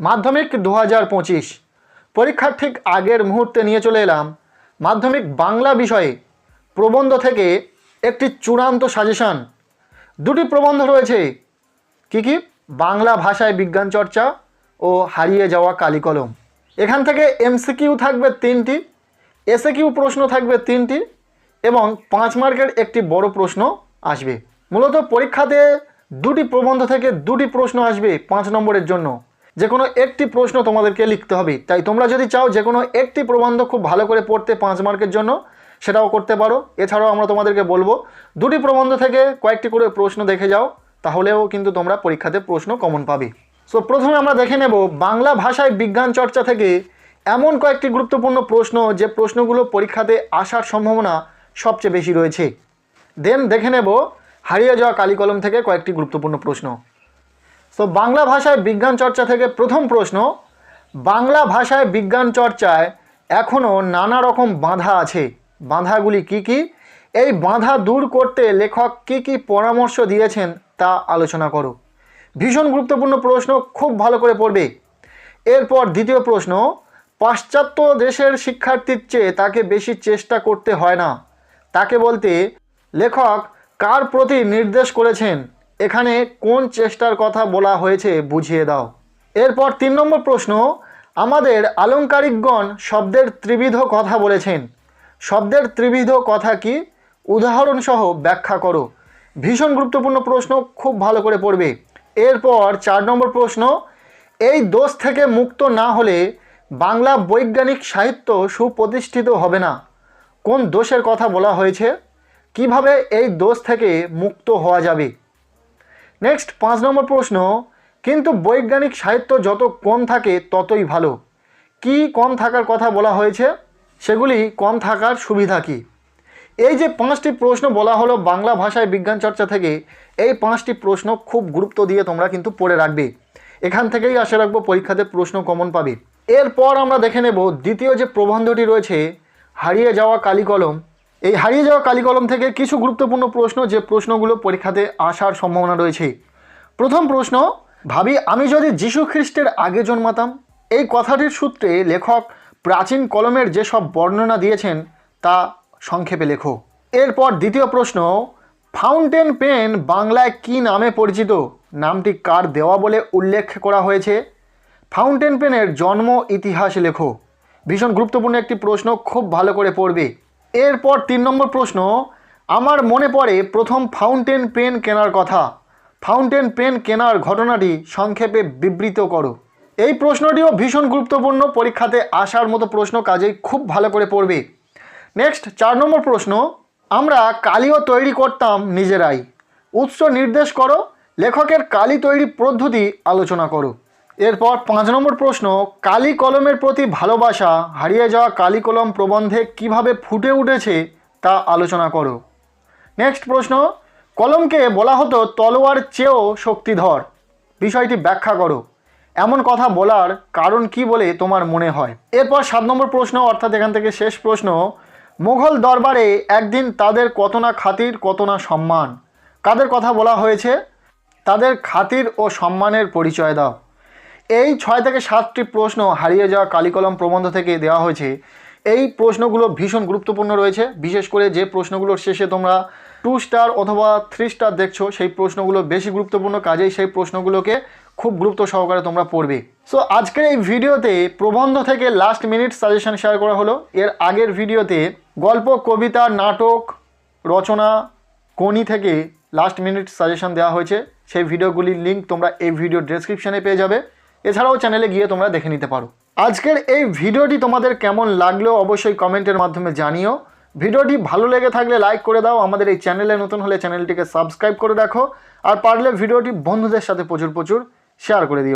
মাধ্যমিক দু পঁচিশ। পরীক্ষার ঠিক আগের মুহূর্তে নিয়ে চলে এলাম মাধ্যমিক বাংলা বিষয়ে। প্রবন্ধ থেকে একটি চূড়ান্ত সাজেশন। দুটি প্রবন্ধ রয়েছে। কি কি? বাংলা ভাষায় বিজ্ঞান চর্চা ও হারিয়ে যাওয়া কালিকলম এখান থেকে এমসিকিউ থাকবে তিনটি এসে কিউ প্রশ্ন থাকবে তিনটি এবং পাঁচ মার্কের একটি বড় প্রশ্ন আসবে। মূলত পরীক্ষাতে দুটি প্রবন্ধ থেকে দুটি প্রশ্ন আসবে পাঁচ নম্বরের জন্য। যে কোনো একটি প্রশ্ন তোমাদেরকে লিখতে হবে। তাই তোমরা যদি চাও যে কোনো একটি প্রবন্ধ খুব ভালো করে পড়তে পাঁচ মার্কের জন্য, সেটাও করতে পারো। এছাড়াও আমরা তোমাদেরকে বলব, দুটি প্রবন্ধ থেকে কয়েকটি করে প্রশ্ন দেখে যাও, তাহলেও কিন্তু তোমরা পরীক্ষাতে প্রশ্ন কমন পাবে। সো প্রথমে আমরা দেখে নেব, বাংলা ভাষায় বিজ্ঞান চর্চা থেকে এমন কয়েকটি গুরুত্বপূর্ণ প্রশ্ন যে প্রশ্নগুলো পরীক্ষাতে আসার সম্ভাবনা সবচেয়ে বেশি রয়েছে। দেন দেখে নেব, হারিয়ে যাওয়া কালিকলম থেকে কয়েকটি গুরুত্বপূর্ণ প্রশ্ন। সো বাংলা ভাষায় বিজ্ঞান চর্চা থেকে প্রথম প্রশ্ন, বাংলা ভাষায় বিজ্ঞান চর্চায় এখনও নানা রকম বাধা আছে। বাধাগুলি কি কি? এই বাধা দূর করতে লেখক কি কি পরামর্শ দিয়েছেন তা আলোচনা করো। ভীষণ গুরুত্বপূর্ণ প্রশ্ন, খুব ভালো করে পড়বে। এরপর দ্বিতীয় প্রশ্ন, পাশ্চাত্য দেশের শিক্ষার্থীর চেয়ে তাকে বেশি চেষ্টা করতে হয় না। তাকে বলতে লেখক কার প্রতি নির্দেশ করেছেন? এখানে কোন চেষ্টার কথা বলা হয়েছে বুঝিয়ে দাও। এরপর তিন নম্বর প্রশ্ন, আমাদের আলংকারিকগণ শব্দের ত্রিবিধ কথা বলেছেন। শব্দের ত্রিবিধ কথা কি? উদাহরণসহ ব্যাখ্যা করো। ভীষণ গুরুত্বপূর্ণ প্রশ্ন, খুব ভালো করে পড়বে। এরপর চার নম্বর প্রশ্ন, এই দোষ থেকে মুক্ত না হলে বাংলা বৈজ্ঞানিক সাহিত্য সুপ্রতিষ্ঠিত হবে না। কোন দোষের কথা বলা হয়েছে? কীভাবে এই দোষ থেকে মুক্ত হওয়া যাবে? নেক্সট পাঁচ নম্বর প্রশ্ন, কিন্তু বৈজ্ঞানিক সাহিত্য যত কম থাকে, ততই ভালো। কি কম থাকার কথা বলা হয়েছে? সেগুলি কম থাকার সুবিধা কী? এই যে পাঁচটি প্রশ্ন বলা হলো বাংলা ভাষায় বিজ্ঞান চর্চা থেকে, এই পাঁচটি প্রশ্ন খুব গুরুত্ব দিয়ে তোমরা কিন্তু পড়ে রাখবে। এখান থেকেই আশা রাখব পরীক্ষাতে প্রশ্ন কমন পাবে। এরপর আমরা দেখে নেব, দ্বিতীয় যে প্রবন্ধটি রয়েছে, হারিয়ে যাওয়া কালিকলম এই হারিয়ে যাওয়া কালিকলম থেকে কিছু গুরুত্বপূর্ণ প্রশ্ন যে প্রশ্নগুলো পরীক্ষাতে আসার সম্ভাবনা রয়েছে। প্রথম প্রশ্ন, ভাবি, আমি যদি যীশু খ্রিস্টের আগে জন্মাতাম, এই কথাটির সূত্রে লেখক প্রাচীন কলমের যেসব বর্ণনা দিয়েছেন তা সংক্ষেপে লেখো। এরপর দ্বিতীয় প্রশ্ন, ফাউন্টেন পেন বাংলায় কি নামে পরিচিত? নামটি কার দেওয়া বলে উল্লেখ করা হয়েছে? ফাউন্টেন পেনের জন্ম ইতিহাস লেখো। ভীষণ গুরুত্বপূর্ণ একটি প্রশ্ন, খুব ভালো করে পড়বে। এরপর তিন নম্বর প্রশ্ন, আমার মনে পড়ে প্রথম ফাউন্টেন পেন কেনার কথা। ফাউন্টেন পেন কেনার ঘটনাটি সংক্ষেপে বিবৃত করো। এই প্রশ্নটিও ভীষণ গুরুত্বপূর্ণ, পরীক্ষাতে আসার মতো প্রশ্ন কাজেই খুব ভালো করে পড়বে। নেক্সট, চার নম্বর প্রশ্ন, আমরা কালিও তৈরি করতাম নিজেরাই। উৎস নির্দেশ করো, লেখকের কালি তৈরি পদ্ধতি আলোচনা করো। এরপর পাঁচ নম্বর প্রশ্ন, কালি কলমের প্রতি ভালোবাসা হারিয়ে যাওয়া কালি কলম প্রবন্ধে কীভাবে ফুটে উঠেছে তা আলোচনা করো। নেক্সট প্রশ্ন, কলমকে বলা হতো তলোয়ার চেয়েও শক্তিধর। বিষয়টি ব্যাখ্যা করো। এমন কথা বলার কারণ কি বলে তোমার মনে হয়? এরপর সাত নম্বর প্রশ্ন, অর্থাৎ এখান থেকে শেষ প্রশ্ন, মুঘল দরবারে একদিন তাদের কত না খাতির, কত না সম্মান। কাদের কথা বলা হয়েছে? তাদের খাতির ও সম্মানের পরিচয় দাও। এই ছয় থেকে সাতটি প্রশ্ন হারিয়ে যাওয়া কালিকলম প্রবন্ধ থেকে দেওয়া হয়েছে। এই প্রশ্নগুলো ভীষণ গুরুত্বপূর্ণ রয়েছে। বিশেষ করে যে প্রশ্নগুলোর শেষে তোমরা টু স্টার অথবা থ্রি স্টার দেখছ, সেই প্রশ্নগুলো বেশি গুরুত্বপূর্ণ। কাজেই সেই প্রশ্নগুলোকে খুব গুরুত্ব সহকারে তোমরা পড়বে। সো আজকের এই ভিডিওতে প্রবন্ধ থেকে লাস্ট মিনিট সাজেশন শেয়ার করা হলো। এর আগের ভিডিওতে গল্প, কবিতা, নাটক, রচনা কোনি থেকে লাস্ট মিনিট সাজেশন দেওয়া হয়েছে। সেই ভিডিওগুলির লিঙ্ক তোমরা এই ভিডিও ডেসক্রিপশনে পেয়ে যাবে। এছাড়াও চ্যানেলে গিয়ে তোমরা দেখে নিতে পারো। আজকের এই ভিডিওটি তোমাদের কেমন লাগল অবশ্যই কমেন্টের মাধ্যমে জানিও। ভিডিওটি ভালো লেগে থাকলে লাইক করে দাও। আমাদের এই চ্যানেলে নতুন হলে চ্যানেলটিকে সাবস্ক্রাইব করে রাখো আর পারলে ভিডিওটি বন্ধুদের সাথে প্রচুর প্রচুর শেয়ার করে দিও।